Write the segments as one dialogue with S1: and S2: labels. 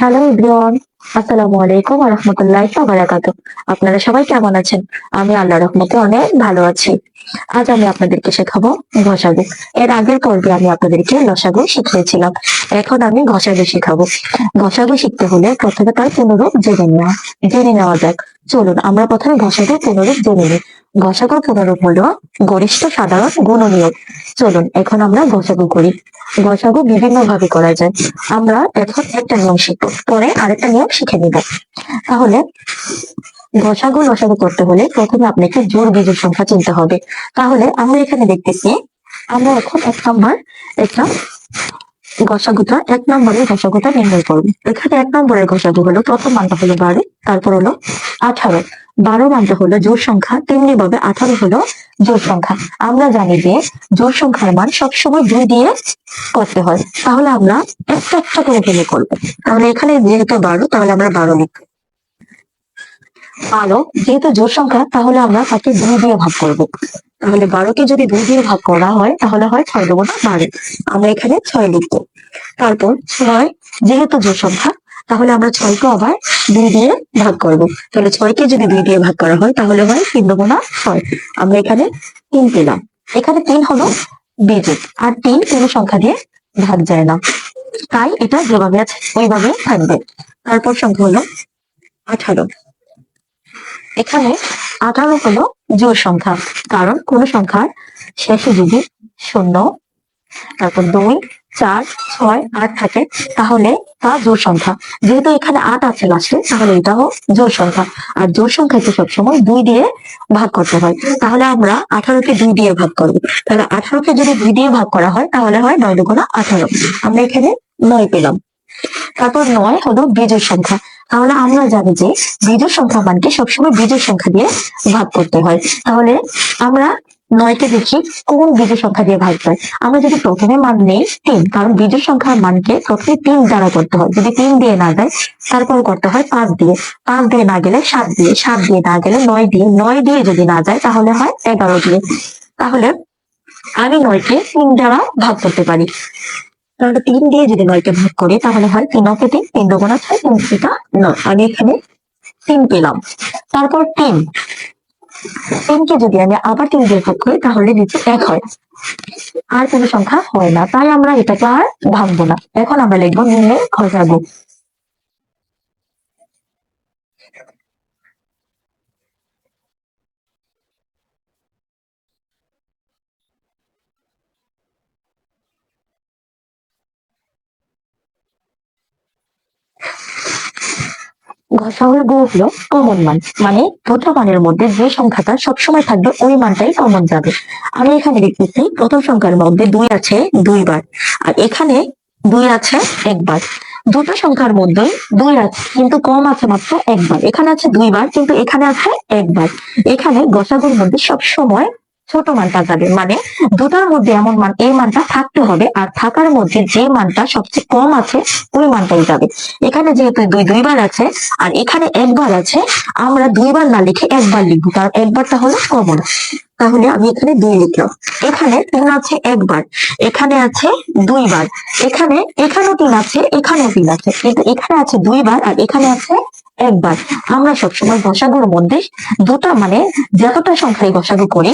S1: Hello ইব্রিয়ান আসসালামু আলাইকুম রহমতুল্লাহ রাহমাতুল্লাহি আপনারা সবাই কেমন আছেন? আমি আল্লাহ রহমতে অনেক ভালো আছি। আজ আমি আপনাদেরকে শেখাবো ঘষাগু। এর আগের পর্বে আমি আপনাদেরকে লসাগু শিখিয়েছিলাম। এখন আমি ঘষাগু শিখাবো। ঘষাগু শিখতে হলে প্রথমে তার পুনরূপ জেনে নেওয়া জেনে নেওয়া যাক। চলুন, আমরা প্রথমে ঘষাগু পুনরূপ জেনে নিই। ঘষাগুর পুনরূপ হলো গরিষ্ঠ, সাধারণ গুণনীয়ক চলুন, এখন আমরা ঘষাগু করি। ঘষাগু বিভিন্ন ভাবে করা যায়। আমরা এখন একটা নিয়ম শিখব, পরে আরেকটা নিয়ম শিখে নিব। তাহলে ঘষাগু লসাগু করতে হলে প্রথমে আপনাকে জোর বীজের সংখ্যা চিনতে হবে। তাহলে, আমরা এখানে দেখতেছি, আমরা এখন এক নম্বর, একটা ঘষাগুটা এক নম্বরের ঘষাগুটা নির্ণয় করব এখানে এক নম্বরের ঘষাগু হলো, প্রথম মানটা হলো বারো, তারপর হলো আঠারো। বারো মানটা হলো জোর সংখ্যা, তেমনি ভাবে আঠারো হলো জোর সংখ্যা। আমরা জানি যে জোর সংখ্যার মান সবসময় দুই দিয়ে করতে হয়। তাহলে আমরা একটা একটা করে ফেলে করব। তাহলে এখানে যেহেতু বারো, তাহলে আমরা বারো লিখব। বারো, যেহেতু জোর সংখ্যা, তাহলে আমরা তাকে দুই দিয়ে ভাগ করব। তাহলে বারোকে যদি দুই দিয়ে ভাগ করা হয়, তাহলে হয় ছয় না বারো। আমরা এখানে ছয় লিখব। তারপর ছয়, যেহেতু জোর সংখ্যা, তাহলে আমরা ছয়কে আবার দুই দিয়ে ভাগ করব। তাহলে ছয়কে যদি দুই দিয়ে ভাগ করা হয়, তাহলে হয় তিন না ছয়। আমরা এখানে তিন পেলাম। এখানে তিন হলো বিজোট আর তিন কোনো সংখ্যা দিয়ে ভাগ যায় না। তাই এটা যেভাবে আছে ওইভাবে থাকবে। তারপর সংখ্যা হলো আঠারো। এখানে আঠারো হলো জোর সংখ্যা, কারণ কোন সংখ্যার শেষে যদি শূন্য, তারপর দুই, চার, ছয়, আট থাকে, তাহলে তা জোর সংখ্যা। যেহেতু এখানে আট আছে লাস্টে তাহলে এটাও জোর সংখ্যা। আর জোর সংখ্যাকে সবসময় দুই দিয়ে ভাগ করতে হয়। তাহলে আমরা আঠারোকে দুই দিয়ে ভাগ করব। তাহলে আঠারোকে যদি দুই দিয়ে ভাগ করা হয়, তাহলে হয় নয় দুগুণা আঠারো। আমরা এখানে নয় পেলাম। তারপর নয় হলো বিজোড় সংখ্যা। তাহলে আমরা জানি যে বিজোড় সংখ্যা মানকে সবসময় বিজোড় সংখ্যা দিয়ে ভাগ করতে হয়। তাহলে আমরা নয়কে দেখি কোন বিজোড় সংখ্যা দিয়ে ভাগ হয়। আমরা যদি প্রথমে মান নেই তিন, কারণ বিজোড় সংখ্যার মানকে প্রথমে তিন দ্বারা করতে হয়। যদি তিন দিয়ে না যায়, তারপর করতে হয় পাঁচ দিয়ে। পাঁচ দিয়ে না গেলে সাত দিয়ে। সাত দিয়ে না গেলে নয় দিয়ে। নয় দিয়ে যদি না যায়, তাহলে হয় এগারো দিয়ে। তাহলে আমি নয়কে তিন দ্বারা ভাগ করতে পারি। তাহলে তিন দিয়ে যদি নয়কে ভাগ করি, তাহলে হয় তিন অকে তিন তিন দুগুণা ছয়, তিন সেটা নয়। আমি এখানে তিন পেলাম। তারপর তিন। তিনকে যদি আমি আবার তিন দিয়ে ভাগ করি তাহলে নিচে এক হয়। আর কোনো সংখ্যা হয় না। তাই আমরা এটাকে আর ভাঙবো না। এখন আমরা লিখব নিম্নে ঘষাগু ঘষাগুর গু হলো কমন মান মানে দুটো মানের মধ্যে যে সংখ্যাটা সবসময় থাকবে ওই মানটাই কমন যাবে। আমি এখানে দেখতেছি প্রথম সংখ্যার মধ্যে দুই আছে দুইবার, আর এখানে দুই আছে একবার। দুটো সংখ্যার মধ্যে দুই আছে, কিন্তু কম আছে মাত্র একবার। এখানে আছে দুইবার, কিন্তু এখানে আছে একবার। এখানে গসাগুর মধ্যে সব সময় ছোট মানটা যাবে। মানে দুটার মধ্যে এমন মান, এই মানটা থাকতে হবে আর থাকার মধ্যে যে মানটা সবচেয়ে কম আছে, ওই মানটাই যাবে। এখানে যেহেতু দুই, দুইবার আছে আর এখানে একবার আছে, আমরা দুইবার না লিখে একবার লিখব, কারণ একবারটা হলো কমন তাহলে আমি এখানে দুই লিখলাম। এখানে তিন আছে একবার, এখানে আছে দুইবার, এখানে, এখানেও তিন আছে, এখানেও তিন আছে। কিন্তু এখানে আছে দুইবার আর এখানে আছে একবার। আমরা সবসময় গসাগুর মধ্যে দুটা মানে যতটা সংখ্যায় গসাগু করি,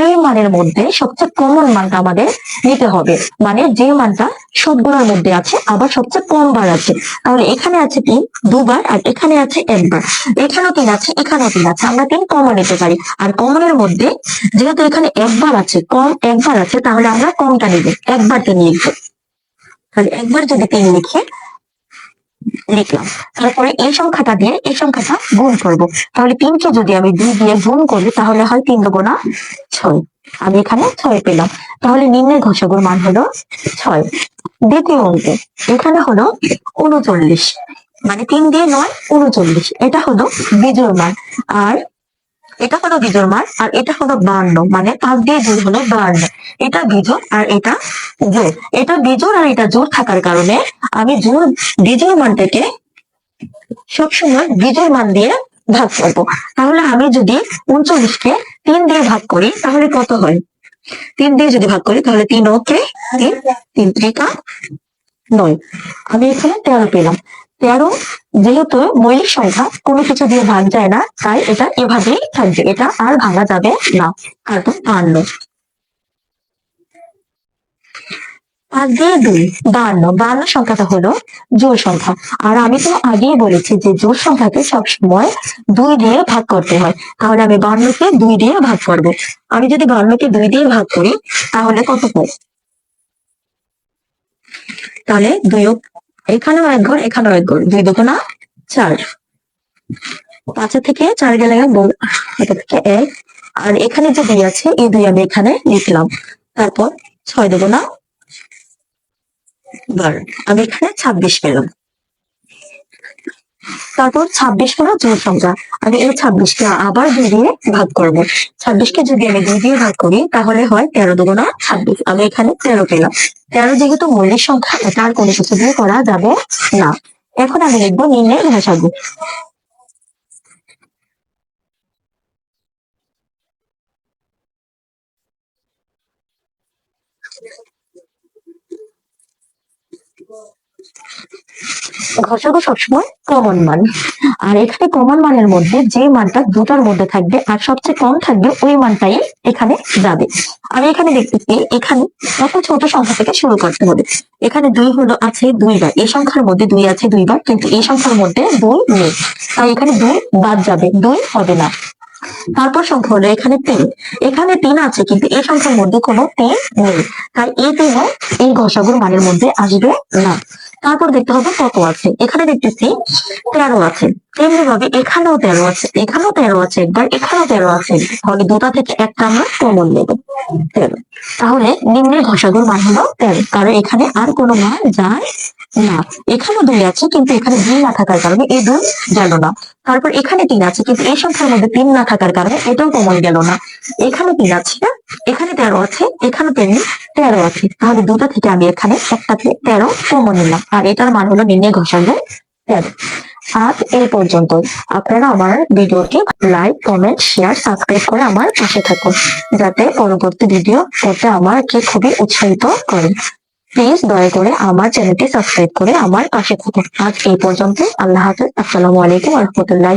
S1: এই মানের মধ্যে সবচেয়ে কমন মানটা আমাদের নিতে হবে। মানে যে মানটা সবগুলোর মধ্যে আছে, আবার সবচেয়ে কম বার আছে। তাহলে এখানে আছে তিন, দুবার, আর এখানে আছে একবার। এখানেও তিন আছে, এখানেও তিন আছে। আমরা তিন কমন নিতে পারি। আর কমনের মধ্যে যেহেতু এখানে একবার আছে, কম একবার আছে, তাহলে আমরা কমটা নিব। একবার তিন লিখব। তাহলে একবার যদি তিন লিখে লিখলাম। তারপরে এই সংখ্যাটা দিয়ে এই সংখ্যাটা গুণ করব। তাহলে তিনকে যদি আমি দুই দিয়ে গুণ করি, তাহলে হয় তিন গোনা ছয়। আমি এখানে ছয় পেলাম। তাহলে নিম্নের ঘষকের মান হলো ছয়। দ্বিতীয় অঙ্কে, এখানে হলো উনচল্লিশ। মানে তিন দিয়ে নয়, উনচল্লিশ। এটা হলো বিজোড় মান। আর এটা হলো বিজোড় মান আর এটা হলো বান্ন মানে পাঁচ দিয়ে জোর হলো বান্ন এটা বিজোড় আর এটা জোর এটা বিজোড় আর এটা জোর থাকার কারণে আমি জোর বিজোড় মানটাকে সবসময় বিজোড় মান দিয়ে ভাগ করব। তাহলে আমি যদি উনচল্লিশকে তিন দিয়ে ভাগ করি, তাহলে কত হয়? তিন দিয়ে যদি ভাগ করি, তাহলে তিন ওকে তিন তিন ত্রিকা নয়। আমি এখানে তেরো পেলাম। তেরো, যেহেতু মৌলিক সংখ্যা কোনো কিছু দিয়ে ভাগ যায় না, তাই এটা এভাবেই থাকবে। এটা আর ভাঙা যাবে না। তারপর বান্ন। পাঁচ দিয়ে দুই, বান্ন। বান্ন সংখ্যাটা হলো জোড় সংখ্যা। আর আমি তো আগেই বলেছি যে জোড় সংখ্যাকে সবসময় দুই দিয়ে ভাগ করতে হয়। তাহলে আমি বান্নকে দুই দিয়ে ভাগ করব। আমি যদি বান্নকে দুই দিয়ে ভাগ করি, তাহলে কত হয়? তাহলে দুই এখানেও এক ঘর, এখানেও এক ঘর। দুই দুগুণা চার। পাঁচের থেকে চার গেলে এটা থেকে এক। আর এখানে যে দুই আছে, এই দুই আমি এখানে লিখলাম। তারপর ছয় দুগুণা বার। আমি এখানে ছাব্বিশ পেলাম। তারপর ছাব্বিশ হলো জোড় সংখ্যা। আমি এই ছাব্বিশকে আবার দুই দিয়ে ভাগ করব। ছাব্বিশকে যদি আমি দুই দিয়ে ভাগ করি, তাহলে হয় তেরো দুগুণা ছাব্বিশ। আমি এখানে তেরো পেলাম। তেরো যেহেতু মৌলিক সংখ্যা এটা আর কোনো কিছু দিয়ে করা যাবে না। এখন আমি লিখব নির্ণয় ভাষাগু ঘষাগু সবসময় কমন মান। আর এখানে কমন মানের মধ্যে যে মানটা দুটার মধ্যে থাকবে আর সবচেয়ে কম থাকবে ওই মানটাই এখানে যাবে। আমি এখানে দেখতেছি এখানে কত ছোট সংখ্যা থেকে শুরু করতে হবে? এখানে দুই হলো আছে দুইবার এই সংখ্যার মধ্যে দুই আছে দুইবার কিন্তু এই সংখ্যার মধ্যে দুই নেই। তাই এখানে দুই বাদ যাবে, দুই হবে না। তারপর সংখ্যা হলো এখানে তিন। এখানে তিন আছে, কিন্তু এই সংখ্যার মধ্যে কোনো তিন নেই। তাই এই তিনও এই ঘষাগুর মানের মধ্যে আসবে না। তারপর দেখতে হবে কত আছে। এখানে দেখতেছি তেরো আছে। তেমনি ভাবে এখানেও তেরো আছে, এখানেও তেরো আছে, একবার এখানেও তেরো আছে। তাহলে দুটা থেকে একটা আমরা কমন নেব। তেরো। তাহলে নিম্নের ঘষাগুর মান হলো তেরো। কারণ এখানে আর কোনো মান যায় না। এখানেও দুই আছে, কিন্তু এখানে দুই না থাকার কারণে এই দুই গেল না। তারপর এখানে তিন আছে, কিন্তু এই সংখ্যার মধ্যে তিন না থাকার কারণে এটাও কমন গেল না। এখানে তিন আছে এখানে তেরো আছে, এখানে তেমনি তেরো আছে। তাহলে দুটো থেকে আমি এখানে একটা থেকে তেরো কমন নিলাম। আর এটার মান হলো নির্ণয় ঘষাগু তেরো। আজ এই পর্যন্ত। আপনারা আমার ভিডিওটি লাইক, কমেন্ট, শেয়ার, সাবস্ক্রাইব করে আমার পাশে থাকুন। যাতে পরবর্তী ভিডিও করতে আমাকে খুবই উৎসাহিত করে। প্লিজ দয়া করে আমার চ্যানেলটি সাবস্ক্রাইব করে আমার পাশে থাকুন। আজ এই পর্যন্ত। আল্লাহ হাফেজ। আসসালামু আলাইকুম রহমতুল্লাহ